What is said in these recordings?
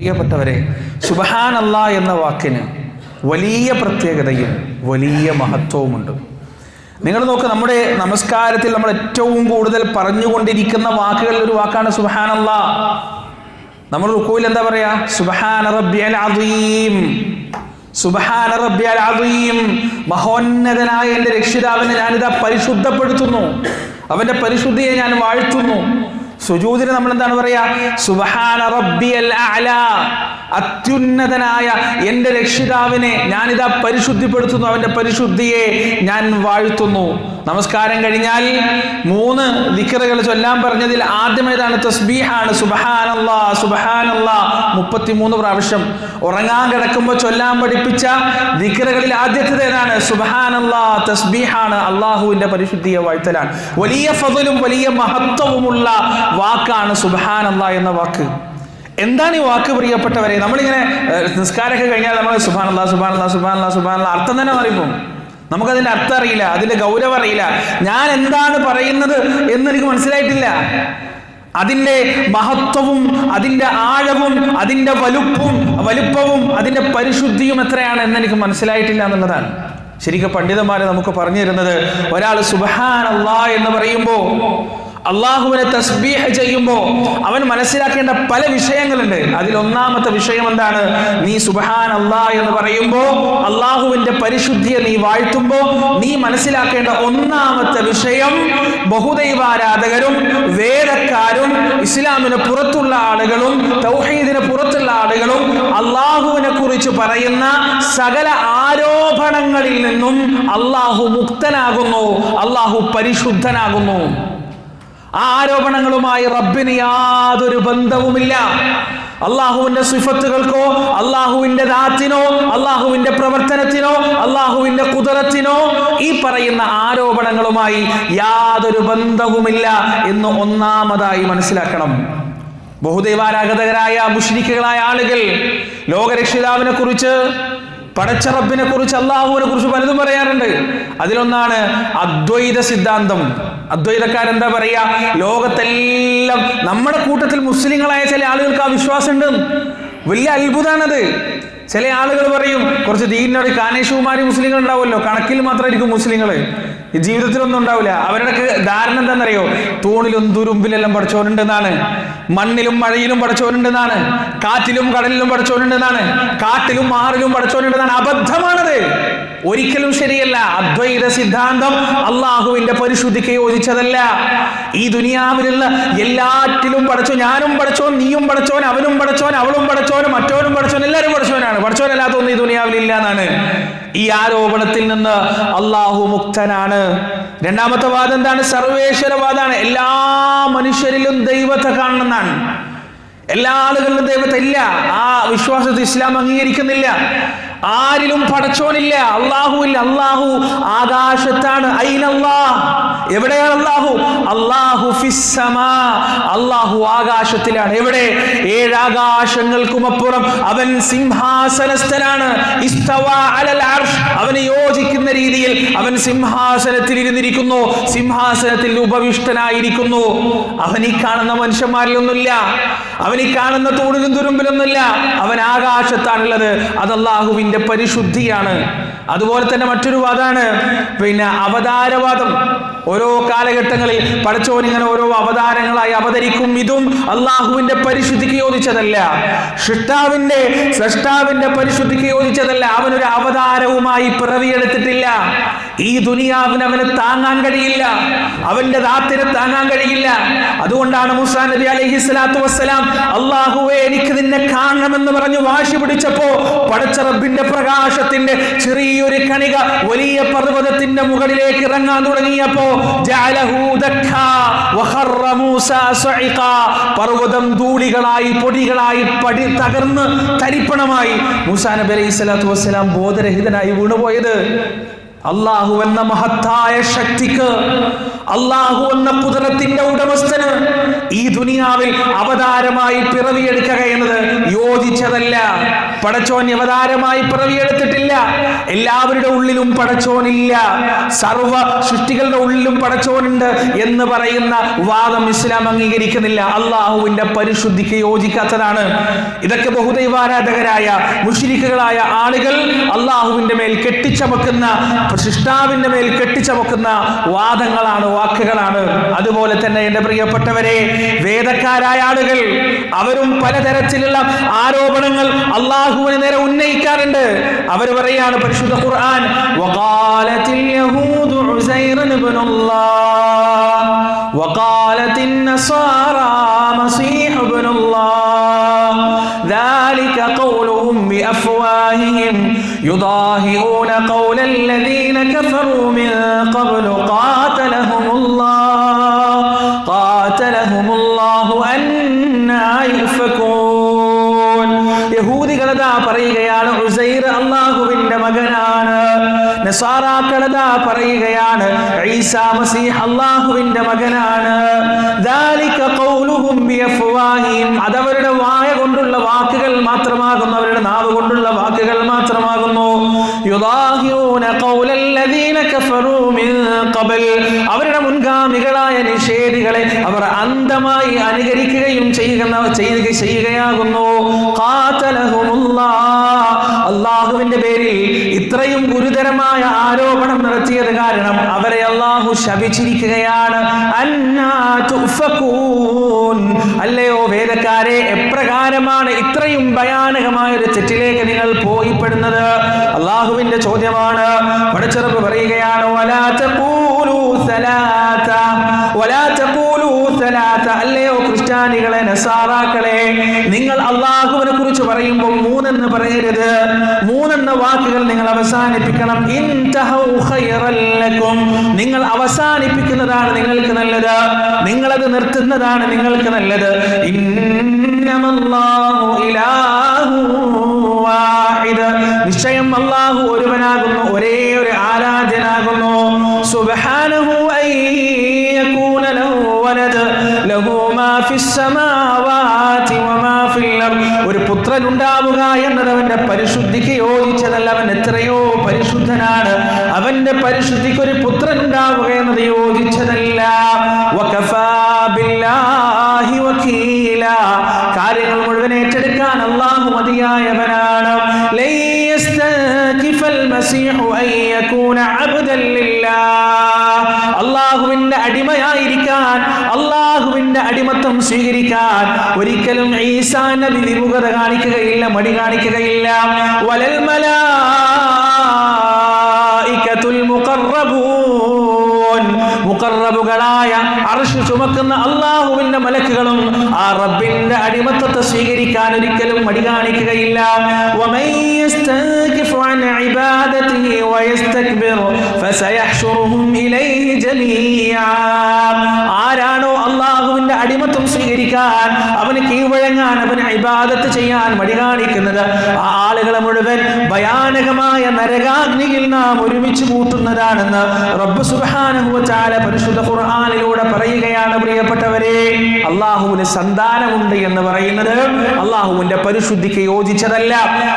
പ്രിയപ്പെട്ടവരെ സുബഹാനല്ല എന്ന വാക്കിന് വലിയ പ്രത്യേകതയും വലിയ മഹത്വവുമുണ്ട്. നിങ്ങൾ നോക്ക് നമ്മുടെ നമസ്കാരത്തിൽ നമ്മൾ ഏറ്റവും കൂടുതൽ പറഞ്ഞുകൊണ്ടിരിക്കുന്ന വാക്കുകളിൽ ഒരു വാക്കാണ് സുബഹാനല്ല. നമ്മൾ റുക്കുവിൽ എന്താ പറയാ? സുബഹാന റബ്ബിയൽ അദീം. സുബഹാന റബ്ബിയൽ അദീം. മഹോന്നതനായ എന്റെ രക്ഷിതാവിനെ ഞാനിതാ പരിശുദ്ധപ്പെടുത്തുന്നു. അവന്റെ പരിശുദ്ധിയെ ഞാൻ വാഴ്ത്തുന്നു. സുജൂദിന് നമ്മൾ എന്താണ് പറയാ? സുബഹാന റബ്ബിയൽ അഅല. അത്യുന്നതനായ എന്റെ രക്ഷിതാവിനെ ഞാനിതാ പരിശുദ്ധിപ്പെടുത്തുന്നു അവന്റെ പരിശുദ്ധിയെ ഞാൻ വാഴ്ത്തുന്നു. നമസ്കാരം കഴിഞ്ഞാൽ മൂന്ന് ദിക്കറുകൾ ചൊല്ലാൻ പറഞ്ഞതിൽ ആദ്യമേതാണ് തസ്ബീഹാണ്. സുബഹാനല്ലാ സുബഹാനല്ലാ. മുപ്പത്തിമൂന്ന് പ്രാവശ്യം ഉറങ്ങാൻ കിടക്കുമ്പോൾ ചൊല്ലാൻ പഠിപ്പിച്ച ദിക്കറുകളിൽ ആദ്യത്തേത് ഏതാണ്? സുബഹാനല്ലാ തസ്ബീഹാണ്. അള്ളാഹുവിന്റെ പരിശുദ്ധിയെ വാഴ്ത്തലാണ്. വലിയ ഫതലും വലിയ മഹത്വവുമുള്ള വാക്കാണ് സുബഹാനല്ലാ എന്ന വാക്ക്. എന്താണ് ഈ വാക്ക് പ്രിയപ്പെട്ടവരെ? നമ്മളിങ്ങനെ നിസ്കാരമൊക്കെ കഴിഞ്ഞാൽ നമ്മൾ സുബാനല്ലാ സുബാനല്ലാ സുബാനല്ലാ സുബാനല്ലാ അർത്ഥം തന്നെ പറയുമ്പോൾ നമുക്കതിന്റെ അർത്ഥം അറിയില്ല അതിന്റെ ഗൗരവം അറിയില്ല. ഞാൻ എന്താണ് പറയുന്നത് എന്ന് എനിക്ക് മനസ്സിലായിട്ടില്ല. അതിന്റെ മഹത്വവും അതിന്റെ ആഴവും അതിന്റെ വലുപ്പവും വലുപ്പവും അതിന്റെ പരിശുദ്ധിയും എത്രയാണ് എന്ന് എനിക്ക് മനസ്സിലായിട്ടില്ല എന്നുള്ളതാണ്. ശരിക്കും പണ്ഡിതന്മാരെ നമുക്ക് പറഞ്ഞു തരുന്നത് ഒരാൾ സുബഹാൻ അള്ളാ എന്ന് പറയുമ്പോൾ അള്ളാഹുവിനെ തസ്ബീഹ് ചെയ്യുമ്പോൾ അവൻ മനസ്സിലാക്കേണ്ട പല വിഷയങ്ങളുണ്ട്. അതിൽ ഒന്നാമത്തെ വിഷയം എന്താണ്? നീ സുബഹാൻ അള്ളാ എന്ന് പറയുമ്പോൾ അള്ളാഹുവിന്റെ പരിശുദ്ധിയെ നീ വാഴ്ത്തുമ്പോൾ നീ മനസ്സിലാക്കേണ്ട ഒന്നാമത്തെ വിഷയം ബഹുദൈവാരാധകരും വേദക്കാരും ഇസ്ലാമിന് പുറത്തുള്ള ആളുകളും തൗഹീദിന് പുറത്തുള്ള ആളുകളും അള്ളാഹുവിനെ കുറിച്ച് പറയുന്ന സകല ആരോപണങ്ങളിൽ നിന്നും അള്ളാഹു മുക്തനാകുന്നു അള്ളാഹു പരിശുദ്ധനാകുന്നു. ആരോപണങ്ങളുമായി റബ്ബിന് യാതൊരു ബന്ധവുമില്ല. അള്ളാഹുവിന്റെ സിഫത്തുകൾക്കോ അള്ളാഹുവിന്റെ ദാത്തിനോ അള്ളാഹുവിന്റെ പ്രവർത്തനത്തിനോ അള്ളാഹുവിന്റെ കുതിരത്തിനോ ഈ പറയുന്ന ആരോപണങ്ങളുമായി യാതൊരു ബന്ധവുമില്ല എന്ന് ഒന്നാമതായി മനസ്സിലാക്കണം. ബഹുദൈവാരാഗതകരായ മുഷ്രിക്കുകളായ ആളുകൾ ലോകരക്ഷിതാവിനെ കുറിച്ച് പടച്ചറബിനെ കുറിച്ച് അള്ളാഹുവിനെ കുറിച്ച് പലതും പറയാറുണ്ട്. അതിലൊന്നാണ് അദ്വൈത സിദ്ധാന്തം. അദ്വൈതക്കാരെന്താ പറയാ? ലോകത്തെല്ലാം നമ്മുടെ കൂട്ടത്തിൽ മുസ്ലിങ്ങളായ ചില ആളുകൾക്ക് ആ വിശ്വാസമുണ്ട്. വലിയ അത്ഭുതമാണത് ചില ആളുകൾ പറയും കുറച്ച് ദീനോട് കാനേശുമാരി മുസ്ലിങ്ങൾ ഉണ്ടാവുമല്ലോ കണക്കിൽ മാത്രമായിരിക്കും മുസ്ലിങ്ങൾ ജീവിതത്തിലൊന്നും ഉണ്ടാവില്ല. അവരുടെ ധാരണ എന്താണെന്നറിയോ? തൂണിലും തുരുമ്പിലെല്ലാം പഠിച്ചോനുണ്ടെന്നാണ് മണ്ണിലും മഴയിലും പഠിച്ചോനുണ്ടെന്നാണ് കാറ്റിലും കടലിലും പഠിച്ചോനുണ്ടെന്നാണ് കാട്ടിലും മാറിലും പഠിച്ചോനുണ്ടെന്നാണ് അബദ്ധമാണത്. ഒരിക്കലും ശരിയല്ല. അദ്വൈത സിദ്ധാന്തം അള്ളാഹുവിന്റെ പരിശുദ്ധിക്ക് യോജിച്ചതല്ല. ഈ ദുനിയാവിലുള്ള എല്ലാറ്റിലും പഠിച്ചോ ഞാനും പഠിച്ചോൻ നീയും പഠിച്ചോൻ അവനും പഠിച്ചോൻ അവളും പഠിച്ചോൻ മറ്റോനും പഠിച്ചോൻ എല്ലാവരും പഠിച്ചോനാണ് പഠിച്ചോനല്ലാത്തൊന്നും ഈ ദുനിയാവിലില്ല എന്നാണ്. ഈ ആരോപണത്തിൽ നിന്ന് അള്ളാഹു മുക്തനാണ്. രണ്ടാമത്തെ വാദം എന്താണ്? സർവേശ്വരവാദാണ് എല്ലാ മനുഷ്യരിലും ദൈവത്തെ കാണണമെന്നാണ്. എല്ലാ ആളുകളിലും ദൈവത്തെ ഇല്ല. ആ വിശ്വാസത്തെ ഇസ്ലാം അംഗീകരിക്കുന്നില്ല. ആരിലും പടച്ചോനില്ല. അള്ളാഹു ഇല്ല അള്ളാഹു ആകാശത്താണ്. അയിനല്ലാ? എവിടെയാണ് അള്ളാഹു അള്ളാഹു അള്ളാഹു ആകാശത്തിലാണ്. എവിടെ? ഏഴാകാശങ്ങൾക്കും അപ്പുറം. അവൻ സിംഹാസനസ്ഥനാണ്. അവന് യോജിക്കുന്ന രീതിയിൽ അവൻ സിംഹാസനത്തിൽ ഇരുന്നിരിക്കുന്നു സിംഹാസനത്തിൽ ഉപവിഷ്ടനായിരിക്കുന്നു. അവൻ ഈ കാണുന്ന മനുഷ്യന്മാരിലൊന്നുമില്ല. അവൻ ഈ കാണുന്ന തൂണിലും തുരുമ്പിലൊന്നുമില്ല. അവൻ ആകാശത്താണുള്ളത്. അത് അള്ളാഹുവിന്റെ പരിശുദ്ധിയാണ്. അതുപോലെ തന്നെ മറ്റൊരു വാദമാണ്. പിന്നെ അവതാരവാദം. ഓരോ കാലഘട്ടങ്ങളിൽ പഠിച്ചോൻ ഇങ്ങനെ ഓരോ അവതാരങ്ങളായി അവതരിക്കും. ഇതും അള്ളാഹുവിന്റെ പരിശുദ്ധിക്ക് യോജിച്ചതല്ല. സൃഷ്ടാവിന്റെ സൃഷ്ടാവിന്റെ പരിശുദ്ധിക്ക് യോജിച്ചതല്ല. അവനൊരു അവതാരവുമായി പിറവിയെടുത്തിട്ടില്ല. ഈ ദുനിയാവിന് അവന് താങ്ങാൻ കഴിയില്ല അവന്റെ ദാത്തിന് താങ്ങാൻ കഴിയില്ല അതുകൊണ്ടാണ് മുസാ നബി അലൈഹി സ്വലാത്തു വസ്സലാം അള്ളാഹുവെ എനിക്ക് നിന്നെ കാണണമെന്ന് പറഞ്ഞു വാശി പിടിച്ചപ്പോ പടച്ച റബ്ബിന്റെ പ്രകാശത്തിന്റെ ചെറിയൊരു കണിക വലിയ പർവതത്തിന്റെ മുകളിലേക്ക് ഇറങ്ങാൻ തുടങ്ങിയപ്പോ. പർവതം ധൂളികളായി പൊടികളായി പടി തകർന്ന് തരിപ്പണമായി മൂസാ നബി അലൈഹി സ്വലാത്തു വസ്സലാം ബോധരഹിതനായി വീണുപോയത് അള്ളാഹു എന്ന മഹത്തായ ശക്തിക്ക് അള്ളാഹു എന്ന കുതിരത്തിന്റെ ഉടമസ്ഥന് ഈ ദുനിയാവിൽ അവതാരമായി പിറവിയെടുക്കുക എന്നത് യോജിച്ചതല്ല. പടച്ചോൻ അവതാരമായി പിറവിയെടുത്തിട്ടില്ല. എല്ലാവരുടെ ഉള്ളിലും പടച്ചോനില്ല. സർവ സൃഷ്ടികളുടെ ഉള്ളിലും പടച്ചോനുണ്ട് എന്ന് പറയുന്ന വാദം ഇസ്ലാം അംഗീകരിക്കുന്നില്ല. അള്ളാഹുവിന്റെ പരിശുദ്ധിക്ക് യോജിക്കാത്തതാണ്. ഇതൊക്കെ ബഹുദൈവാരാധകരായ മുഷിരിക്കുകളായ ആളുകൾ അള്ളാഹുവിന്റെ മേൽ കെട്ടിച്ചമക്കുന്ന സൃഷ്ടാവിന്റെ മേൽ കെട്ടിച്ചമക്കുന്ന വാദങ്ങളാണ് വാക്കുകളാണ്. അതുപോലെ തന്നെ എന്റെ പ്രിയപ്പെട്ടവരെ വേദക്കാരായ ആളുകൾ അവരും പലതരത്തിലുള്ള ആരോപണങ്ങൾ അള്ളാഹുവിന് നേരെ ഉന്നയിക്കാറുണ്ട് അവർ പറയാണ് പരിശുദ്ധ ഖുർആൻ വഖാലത്തിൽ യഹൂദു ഉസൈറൻ ഇബ്നുല്ലാഹ് വഖാലത്തിൻ നസാറാ മസീഹ് ഇബ്നുല്ലാഹ് ذلك قولهم بأفواههم يضاهئون قول الذين كفروا من قبل قاتلهم നസാറാക്കളതാ പറയുകയാണ്. ഈസാ മസീഹ് അള്ളാഹുവിന്റെ മകനാണ്. അതവരുടെ വായ കൊണ്ടുള്ള വാക്കുകൾ മാത്രമാകുന്നു. അവരുടെ നാവ് കൊണ്ടുള്ള വാക്കുകൾ മാത്രമാകുന്നു. യുദാഹിഊന ഖൗലൽ അവരുടെ മുൻഗാമികളായ നിഷേധികളെ അവർ അന്ധമായി അനുകരിക്കുകയും ചെയ്യുക ചെയ്യുക ചെയ്യുകയാകുന്നു. അള്ളാഹുവിന്റെ പേരിൽ ഇത്രയും ഗുരുതരമായ ആരോപണം നടത്തിയത് കാരണം അവരെ അള്ളാഹു ശപിച്ചിരിക്കുകയാണ്. അല്ലയോ വേദക്കാരെ എപ്രകാരമാണ് ഇത്രയും ഭയാനകമായ ഒരു തെറ്റിലേക്ക് നിങ്ങൾ പോയിപ്പെടുന്നത്? അള്ളാഹുവിന്റെ ചോദ്യമാണ്. പഠിച്ചത് പടച്ചെറുപ്പ് പറയുകയാണ്. അല്ലയോ ക്രിസ്ത്യാനികളെ നസാറാക്കളെ നിങ്ങൾ അള്ളാഹുവിനെ കുറിച്ച് പറയുമ്പോൾ മൂന്നെന്ന് പറയരുത് മൂന്നെന്ന വാക്കുകൾ നിങ്ങൾ അവസാനിപ്പിക്കണം. നിങ്ങൾ അവസാനിപ്പിക്കുന്നതാണ് നിങ്ങൾക്ക് നല്ലത് നിങ്ങളത് നിർത്തുന്നതാണ് നിങ്ങൾക്ക് നല്ലത് ഇന്നമല്ലാഹു ഇലാഹു വാഹിദ്. നിശ്ചയം അല്ലാഹു ഒരുവനാകുന്നു ഒരേ ഒരു ആരാധ്യനാകുന്നു സുബ്ഹാനഹു അയ്യകൂന ലഹു വലദ് ലഹു മാ ഫിസ് സമാവാതി വമാ ഫിൽ ഒരു പുത്രൻ ഉണ്ടാവുക എന്നത് അവന്റെ പരിശുദ്ധിക്ക് യോജിച്ചതല്ല അവൻ എത്രയോ പരിശുദ്ധനാണ് അവന്റെ പരിശുദ്ധിക്ക് ഒരു പുത്രൻ ഉണ്ടാവുക എന്നത് യോജിച്ചതല്ല വകഫാ ബില്ലാഹി വകീല. കാര്യങ്ങൾ മുഴുവൻ ഏറ്റെടുക്കാൻ അള്ളാഹു മതിയായവനാണ്. അള്ളാഹുവിന്റെ അടിമയായിരിക്കാൻ അള്ളാഹുവിന്റെ അടിമത്വം സ്വീകരിക്കാൻ ഒരിക്കലും ഈസാ നബി വിമുഖത കാണിക്കുകയില്ല മടി കാണിക്കുകയില്ല. വലൽ മലായികത്തുൽ മുഖറബൂൻ. മുഖറബുകളായ അർശ് ചുമക്കുന്ന അള്ളാഹുവിന്റെ മലക്കുകളും ആ റബ്ബിന്റെ അടിമത്വത്തെ സ്വീകരിക്കാൻ ഒരിക്കലും മടി കാണിക്കുകയില്ല. ആരാ സ്വീകരിക്കാൻ അവന് കീഴ്വഴങ്ങാൻ അവന് ഇബാദത്ത് ചെയ്യാൻ മടി കാണിക്കുന്നത് ആ ആളുകളെ മുഴുവൻ ഭയാനകമായ നരകാഗ്നിയിൽ നാം ഒരുമിച്ച് കൂട്ടുന്നതാണെന്ന് റബ്ബ് തആല പരിശുദ്ധ ഖുർആാനിലൂടെ പറയുകയാണ് പ്രിയപ്പെട്ടവരെ. അള്ളാഹുവിന് സന്താനമുണ്ട് എന്ന് പറയുന്നത് അള്ളാഹുവിന്റെ പരിശുദ്ധിക്ക് യോജിച്ചതല്ല.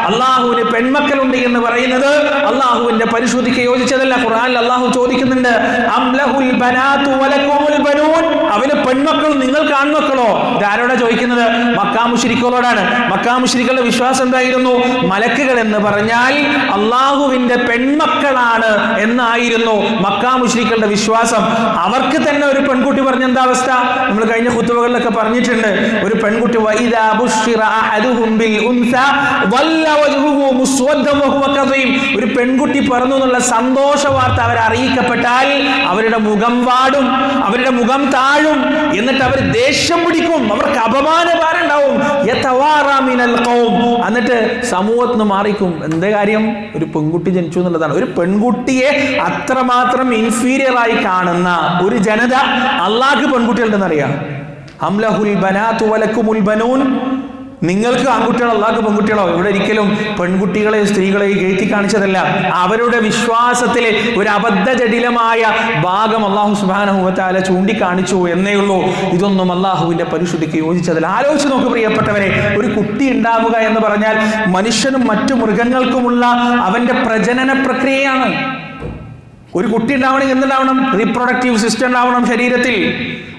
അള്ളാഹുവിന് പെൺമക്കളുണ്ട് എന്ന് പറയുന്നത് അള്ളാഹുവിന്റെ പരിശുദ്ധിക്ക് യോജിച്ചതല്ല. ഖുർആാനിൽ അള്ളാഹു ചോദിക്കുന്നുണ്ട് അംലഹുൽ ബനാതു വലക്കുമുൽ ബനൂൻ? അവന് പെൺമക്കളും നിങ്ങൾക്ക് ആൺമക്കളോ ഇതാരോടാ ചോദിക്കുന്നത്? മക്കാമുഷിരിക്കുകളോടാണ് മക്കാമുഷിരിക്കളുടെ വിശ്വാസം എന്തായിരുന്നു? മലക്കുകൾ എന്ന് പറഞ്ഞാൽ അള്ളാഹുവിന്റെ പെൺമക്കളാണ് എന്നായിരുന്നു മക്കാമുഷിരിക്കളുടെ വിശ്വാസം. അവർക്ക് തന്നെ ഒരു പെൺകുട്ടി പറഞ്ഞ എന്താ അവസ്ഥ? നമ്മൾ കഴിഞ്ഞ കുത്തുവകളിലൊക്കെ പറഞ്ഞിട്ടുണ്ട്. ഒരു പെൺകുട്ടി ഒരു പെൺകുട്ടി പറഞ്ഞു എന്നുള്ള സന്തോഷ വാർത്ത അവർ അറിയിക്കപ്പെട്ടാൽ അവരുടെ മുഖം വാടും അവരുടെ മുഖം താഴും. എന്നിട്ട് അവർ ദേഷ്യം പിടിക്കും. അവർക്ക് അപമാനഭാരം ഉണ്ടാവും. എന്നിട്ട് സമൂഹത്തിൽ നിന്ന് മാറിക്കും. എന്താ കാര്യം? ഒരു പെൺകുട്ടി ജനിച്ചു എന്നുള്ളതാണ്. ഒരു പെൺകുട്ടിയെ അത്രമാത്രം ഇൻഫീരിയർ ആയി കാണുന്ന ഒരു ജനത അള്ളാഹ് പെൺകുട്ടികളുണ്ടെന്നറിയാം. ബനാത്തു ബനൂൻ. നിങ്ങൾക്ക് ആൺകുട്ടികളോ അള്ളാഹ്ക്ക് പെൺകുട്ടികളോ ഇവിടെ ഒരിക്കലും പെൺകുട്ടികളെ സ്ത്രീകളെ കയറ്റി കാണിച്ചതല്ല. അവരുടെ വിശ്വാസത്തിലെ ഒരു അബദ്ധ ജടിലമായ ഭാഗം അള്ളാഹു സുബാനഹുവത്താല ചൂണ്ടിക്കാണിച്ചു എന്നേ ഉള്ളൂ. ഇതൊന്നും അള്ളാഹുവിന്റെ പരിശുദ്ധിക്ക് യോജിച്ചതല്ല. ആലോചിച്ച് നോക്ക് പ്രിയപ്പെട്ടവരെ ഒരു കുട്ടി ഉണ്ടാവുക എന്ന് പറഞ്ഞാൽ മനുഷ്യനും മറ്റു മൃഗങ്ങൾക്കുമുള്ള അവന്റെ പ്രജനന പ്രക്രിയയാണ്. ഒരു കുട്ടി ഉണ്ടാവണമെങ്കിൽ എന്തുണ്ടാവണം? റീപ്രൊഡക്റ്റീവ് സിസ്റ്റം ഉണ്ടാവണം ശരീരത്തിൽ.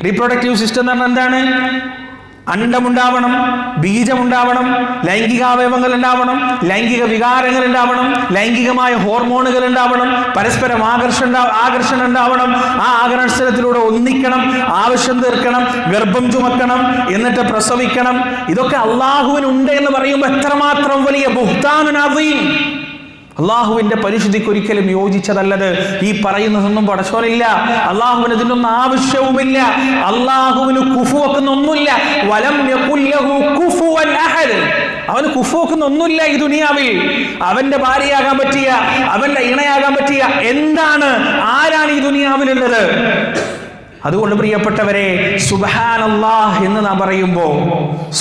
റീപ്രൊഡക്റ്റീവ് സിസ്റ്റം എന്ന് പറഞ്ഞാൽ എന്താണ്? അണ്ടമുണ്ടാവണം ബീജമുണ്ടാവണം ലൈംഗികാവയവങ്ങൾ ഉണ്ടാവണം ലൈംഗിക വികാരങ്ങൾ ഉണ്ടാവണം ലൈംഗികമായ ഹോർമോണുകൾ ഉണ്ടാവണം പരസ്പരം ആകർഷണ ആകർഷണം ഉണ്ടാവണം ആ ആകർഷണത്തിലൂടെ ഒന്നിക്കണം ആവശ്യം തീർക്കണം ഗർഭം ചുമക്കണം എന്നിട്ട് പ്രസവിക്കണം. ഇതൊക്കെ അള്ളാഹുവിനുണ്ട് എന്ന് പറയുമ്പോൾ എത്രമാത്രം വലിയ ബുഹ്താനുനവീൻ അള്ളാഹുവിന്റെ പരിശുദ്ധിക്ക് ഒരിക്കലും യോജിച്ചതല്ലത്. ഈ പറയുന്നതൊന്നും പടച്ചോനില്ല. അള്ളാഹുവിന് ഇതിനൊന്നും ആവശ്യവുമില്ല. അള്ളാഹുവിന് കുഫു വെക്കുന്ന വലം അവന് കുഫു വെക്കുന്ന ഈ ദുനിയാവിൽ. അവന്റെ ഭാര്യയാകാൻ പറ്റിയ അവന്റെ ഇണയാകാൻ പറ്റിയ എന്താണ് ആരാണ് ഈ ദുനിയാവിലുള്ളത്? അതുകൊണ്ട് പ്രിയപ്പെട്ടവരെ സുബഹാനല്ലാ എന്ന് നാം പറയുമ്പോ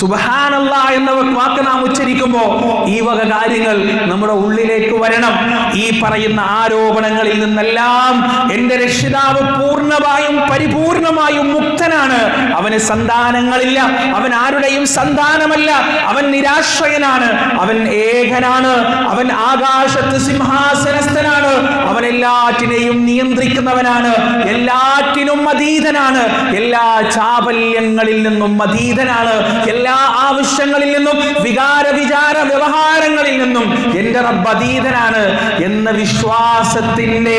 സുബഹാനല്ലാ എന്ന വാക്ക് നാം ഉച്ചരിക്കുമ്പോ ഈ വക കാര്യങ്ങൾ നമ്മുടെ ഉള്ളിലേക്ക് വരണം. ഈ പറയുന്ന ആരോപണങ്ങളിൽ നിന്നെല്ലാം എന്റെ രക്ഷിതാവ് പൂർണമായും പരിപൂർണമായും മുക്തനാണ്. അവന് സന്താനങ്ങളില്ല അവൻ ആരുടെയും സന്താനമല്ല അവൻ നിരാശ്രയനാണ് അവൻ ഏകനാണ് അവൻ ആകാശത്ത് സിംഹാസനസ്ഥനാണ് അവൻ എല്ലാറ്റിനെയും നിയന്ത്രിക്കുന്നവനാണ് എല്ലാറ്റിനും അതീതനാണ്. എല്ലാ ചാപല്യങ്ങളിൽ നിന്നും അതീതനാണ്. എല്ലാ ആവശ്യങ്ങളിൽ നിന്നും വികാര വിചാര വ്യവഹാരങ്ങളിൽ നിന്നും എന്റെ റബ്ബ് അതീതനാണ് എന്ന വിശ്വാസത്തിന്റെ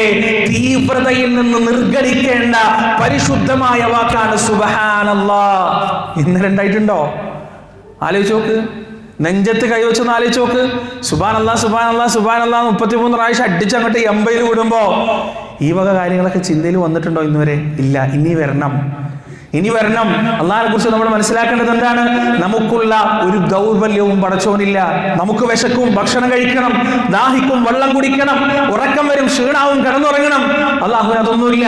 തീവ്രതയിൽ നിന്ന് നിർഗളിക്കേണ്ട പരിശുദ്ധമായ വാക്കാണ് സുബഹാനല്ലാ. ഇന്നലെ ഉണ്ടായിട്ടുണ്ടോ ആലോചിച്ച് നോക്ക്. നെഞ്ചത്ത് കൈവച്ചൊന്ന് ആലോചിച്ച് നോക്ക്. സുബാൻ അല്ലാ സുബാൻ അല്ലാ സുബാൻ അല്ലാ മുപ്പത്തിമൂന്ന് പ്രാവശ്യം അടിച്ചങ്ങോട്ട് എമ്പയിൽ വിടുമ്പോ ഈ വക കാര്യങ്ങളൊക്കെ ചിന്തയിൽ വന്നിട്ടുണ്ടോ ഇന്നുവരെ? ഇല്ല. ഇനി വരണം. ഇനി വരണം. അള്ളാഹിനെ കുറിച്ച് നമ്മൾ മനസ്സിലാക്കേണ്ടത് എന്താണ്? നമുക്കുള്ള ഒരു ദൗർബല്യവും പടച്ചോനില്ല നമുക്ക് വിശക്കും ഭക്ഷണം കഴിക്കണം ദാഹിക്കും വെള്ളം കുടിക്കണം ഉറക്കം വരും ക്ഷീണാവും കിടന്നുറങ്ങണം. അള്ളാഹു അതൊന്നുമില്ല.